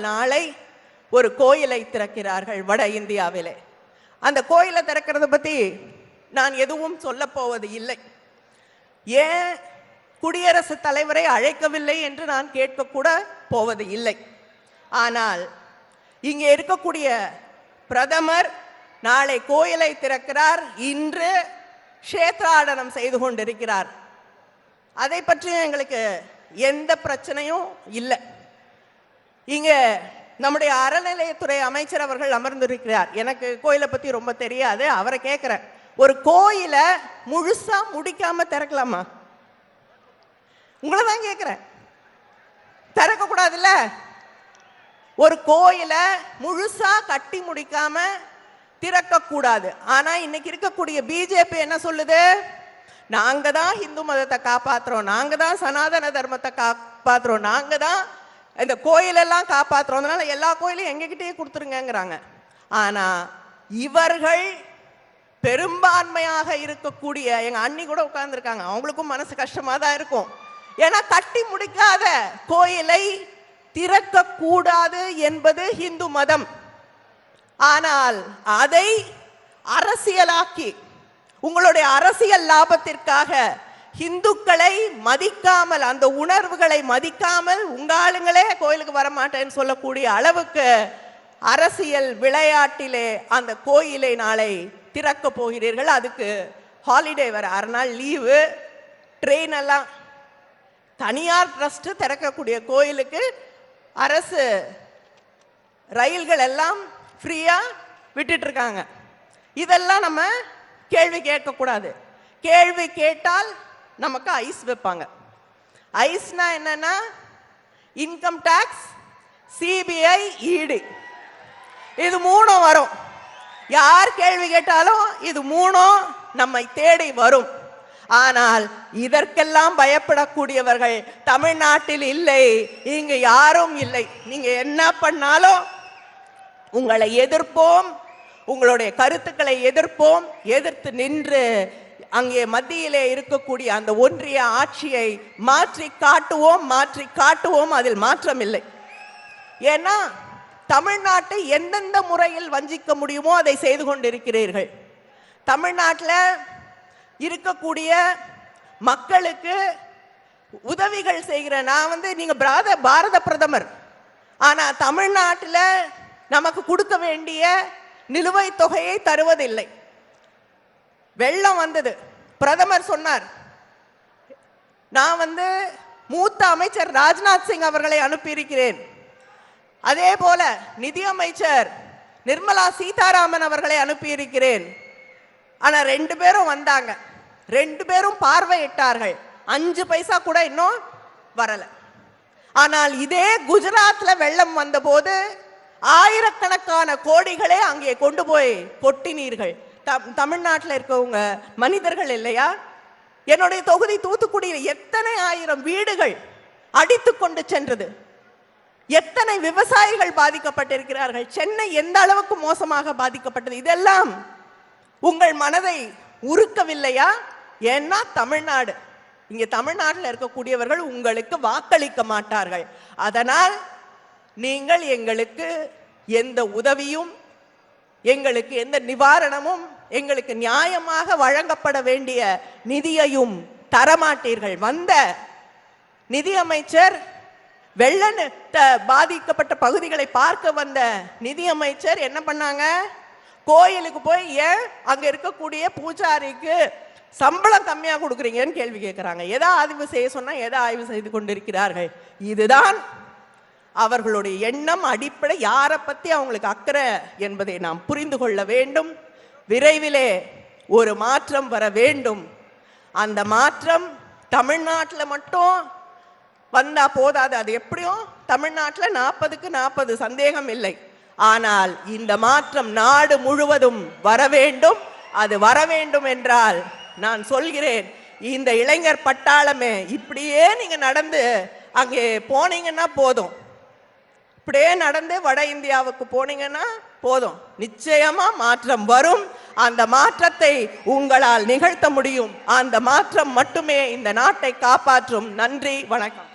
நாளை ஒரு கோயிலை திறக்கிறார்கள் வட இந்தியாவிலே. அந்த கோயிலை திறக்கிறத பத்தி நான் எதுவும் சொல்ல போவது இல்லை. ஏன் குடியரசுத் தலைவரை அழைக்கவில்லை என்று நான் கேட்கக்கூட போவது இல்லை. ஆனால் இங்கே இருக்கக்கூடிய பிரதமர் நாளை கோயிலை திறக்கிறார். இன்று கஷேத்ராடனம் செய்து கொண்டிருக்கிறார். அதை பற்றி எங்களுக்கு எந்த பிரச்சனையும் இல்லை. இங்க நம்முடைய அறநிலையத்துறை அமைச்சர் அவர்கள் அமர்ந்திருக்கிறார். எனக்கு கோயிலை பத்தி ரொம்ப தெரியாது அவரை கேட்கிறேன் ஒரு கோயிலை முழுசா முடிக்காம திறக்கலாமா? உங்களை தான் கேட்கிறேன் திறக்க கூடாதுல்ல? ஒரு கோயிலை முழுசா கட்டி முடிக்காம திறக்க கூடாது. ஆனா இன்னைக்கு இருக்கக்கூடிய பிஜேபி என்ன சொல்லுது? நாங்க தான் இந்து மதத்தை காப்பாத்துறோம் நாங்க தான் சனாதன தர்மத்தை காப்பாத்துறோம் நாங்க தான் இந்த கோயிலெல்லாம் காப்பாற்றுறோம் எல்லா கோயிலும் எங்ககிட்டயே கொடுத்துருங்கிறாங்க ஆனா இவர்கள் பெரும்பான்மையாக இருக்கக்கூடிய எங்க அண்ணி கூட உட்கார்ந்துருக்காங்க. அவங்களுக்கும் மனசு கஷ்டமா தான் இருக்கும். ஏன்னா கட்டி முடிக்காத கோயிலை திறக்க கூடாது என்பது இந்து மதம். ஆனால் அதை அரசியலாக்கி உங்களுடைய அரசியல் லாபத்திற்காக ஹிந்துக்களை மதிக்காமல் அந்த உணர்வுகளை மதிக்காமல் உங்க ஆளுங்களே கோயிலுக்கு வர மாட்டேன்னு சொல்லக்கூடிய அளவுக்கு அரசியல் விளையாட்டிலே அந்த கோயிலை நாளை திறக்க போகிறீர்கள். அதுக்கு ஹாலிடே வர அரை நாள் லீவு ட்ரெயின் எல்லாம் தனியார் ட்ரஸ்ட் திறக்கக்கூடிய கோயிலுக்கு அரசு ரயில்கள் எல்லாம் ஃப்ரீயாக விட்டுட்டு இருக்காங்க. இதெல்லாம் நம்ம கேள்வி கேட்கக்கூடாது. கேள்வி கேட்டால் நமக்கு ஐஸ் வைப்பாங்க. ஐஸ்னா என்னன்னா இன்கம் டேக்ஸ் சிபிஐ இடி இது மூணும் வரும். யார் கேள்வி கேட்டாலும் இது மூணும் நம்மை தேடி வரும். ஆனால் இதற்கெல்லாம் பயப்படக்கூடியவர்கள் தமிழ்நாட்டில் இல்லை இங்கு யாரும் இல்லை. நீங்க என்ன பண்ணாலும் உங்களை எதிர்ப்போம் உங்களுடைய கருத்துக்களை எதிர்ப்போம் எதிர்த்து நின்று அங்கே மத்தியிலே இருக்கக்கூடிய அந்த ஒன்றிய ஆட்சியை மாற்றி காட்டுவோம் மாற்றி காட்டுவோம் அதில் மாற்றம் இல்லை ஏன்னா தமிழ்நாட்டை எந்தெந்த முறையில் வஞ்சிக்க முடியுமோ அதை செய்து கொண்டிருக்கிறீர்கள். தமிழ்நாட்டில் இருக்கக்கூடிய மக்களுக்கு உதவிகள் செய்கிற நான் வந்து நீங்கள் பிராத பாரத பிரதமர். ஆனால் தமிழ்நாட்டில் நமக்கு கொடுக்க வேண்டிய நிலுவைத் தொகையை தருவதில்லை. வெள்ளம் வந்தது. பிரதமர் சொன்னார் நான் வந்து மூத்த அமைச்சர் ராஜ்நாத் சிங் அவர்களை அனுப்பியிருக்கிறேன். அதே போல நிதியமைச்சர் நிர்மலா சீதாராமன் அவர்களை அனுப்பியிருக்கிறேன். ஆனால் ரெண்டு பேரும் வந்தாங்க. ரெண்டு பேரும் பார்வையிட்டார்கள். அஞ்சு பைசா கூட இன்னும் வரல. ஆனால் இதே குஜராத்ல வெள்ளம் வந்தபோது ஆயிரக்கணக்கான கோடிகளே அங்கே கொண்டு போய் கொட்டினீர்கள். தம்- தமிழ்நாட்டில் இருக்கவங்க மனிதர்கள் இல்லையா? என்னுடைய தொகுதி தூத்துக்குடியில் எத்தனை ஆயிரம் வீடுகள் அடித்து கொண்டு சென்றது? எத்தனை விவசாயிகள் பாதிக்கப்பட்டிருக்கிறார்கள்? சென்னை எந்த அளவுக்கு மோசமாக பாதிக்கப்பட்டது? இதெல்லாம் உங்கள் மனதை உருக்கவில்லையா? ஏன்னா தமிழ்நாடு இங்க தமிழ்நாட்டில் இருக்கக்கூடியவர்கள் உங்களுக்கு வாக்களிக்க மாட்டார்கள். அதனால் நீங்கள் எங்களுக்கு எந்த உதவியும் எங்களுக்கு எந்த நிவாரணமும் எங்களுக்கு நியாயமாக வழங்கப்பட வேண்டிய நிதியையும் தரமாட்டீர்கள். வந்த நிதியமைச்சர் வெள்ள பாதிக்கப்பட்ட பகுதிகளை பார்க்க வந்த நிதியமைச்சர் என்ன பண்ணாங்க? கோயிலுக்கு போய் ஏன் அங்க இருக்கக்கூடிய பூஜாரிக்கு சம்பளம் கம்மியா கொடுக்குறீங்கன்னு கேள்வி கேட்கிறாங்க எதை ஆய்வு செய்ய சொன்னா எதை ஆய்வு செய்து கொண்டிருக்கிறார்கள்? இதுதான் அவர்களுடைய எண்ணம் அடிப்படை யாரை பற்றி அவங்களுக்கு அக்கறை என்பதை நாம் புரிந்து கொள்ள வேண்டும். விரைவிலே ஒரு மாற்றம் வர வேண்டும். அந்த மாற்றம் தமிழ்நாட்டில் மட்டும் வந்தால் போதாது. அது எப்படியும் தமிழ்நாட்டில் நாற்பதுக்கு நாற்பது சந்தேகம் இல்லை. ஆனால் இந்த மாற்றம் நாடு முழுவதும் வர வேண்டும். அது வர வேண்டும் என்றால் நான் சொல்கிறேன் இந்த இளைஞர் பட்டாளமே இப்படியே நீங்கள் நடந்து அங்கே போனீங்கன்னா போதும். இப்படியே நடந்து வட இந்தியாவுக்கு போனீங்கன்னா போதும். நிச்சயமா மாற்றம் வரும். அந்த மாற்றத்தை உங்களால் நிகழ்த்த முடியும். அந்த மாற்றம் மட்டுமே இந்த நாட்டை காப்பாற்றும். நன்றி வணக்கம்.